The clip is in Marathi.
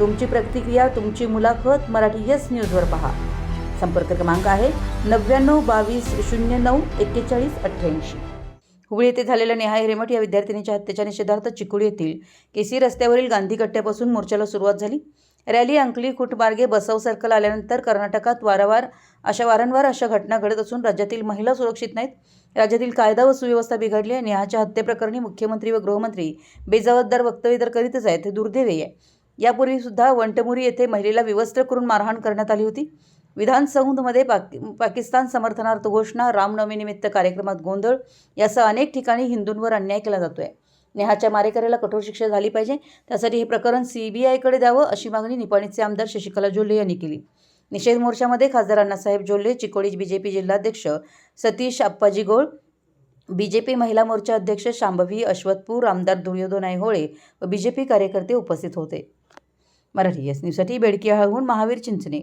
तुमची प्रतिक्रिया तुमची मुलाखत मराठी यस न्यूजवर पहा. संपर्क क्रमांक आहे नव्याण्णव बावीस शून्य नऊ एक्केचाळीस अठ्ठ्याऐंशी. हुबळी येथे झालेल्या नेहा हिरेमठ या विद्यार्थिनीच्या हत्येच्या निषेधार्थ चिकोडी येथील केसी रस्त्यावरील गांधी कट्ट्यापासून मोर्चाला सुरुवात झाली. रॅली अंकली खुटमार्गे बसव सर्कल आल्यानंतर कर्नाटकात वारंवार अशा वारंवार अशा घटना घडत असून राज्यातील महिला सुरक्षित नाहीत. राज्यातील कायदा व सुव्यवस्था बिघडली आहे. नेहाच्या हत्येप्रकरणी मुख्यमंत्री व गृहमंत्री बेजबाबदार वक्तव्य तर करीतच आहेत. हे दुर्दैवी आहे. यापूर्वी सुद्धा वंटमुरी येथे महिलेला विवस्त्र करून मारहाण करण्यात आली होती. विधानसौधमध्ये पाक पाकिस्तान समर्थनार्थ घोषणा रामनवमीनिमित्त कार्यक्रमात गोंधळ यासह अनेक ठिकाणी हिंदूंवर अन्याय केला जातो आहे नेहाच्या मारेकऱ्याला कठोर शिक्षा झाली पाहिजे त्यासाठी हे प्रकरण सीबीआयकडे द्यावं अशी मागणी निपाणीचे आमदार शशिकला जोल्हे यांनी केली. निषेध मोर्चामध्ये खासदार अण्णासाहेब जोल्हे चिकोडी बीजेपी जिल्हाध्यक्ष सतीश आप्पाजी गोळ बीजेपी महिला मोर्चा अध्यक्ष शांभवी अश्वतपूर आमदार दुर्योधन ऐहोळे व बीजेपी कार्यकर्ते उपस्थित होते. मराठी एस न्यूजसाठी बेडकी हळहून महावीर चिंचणे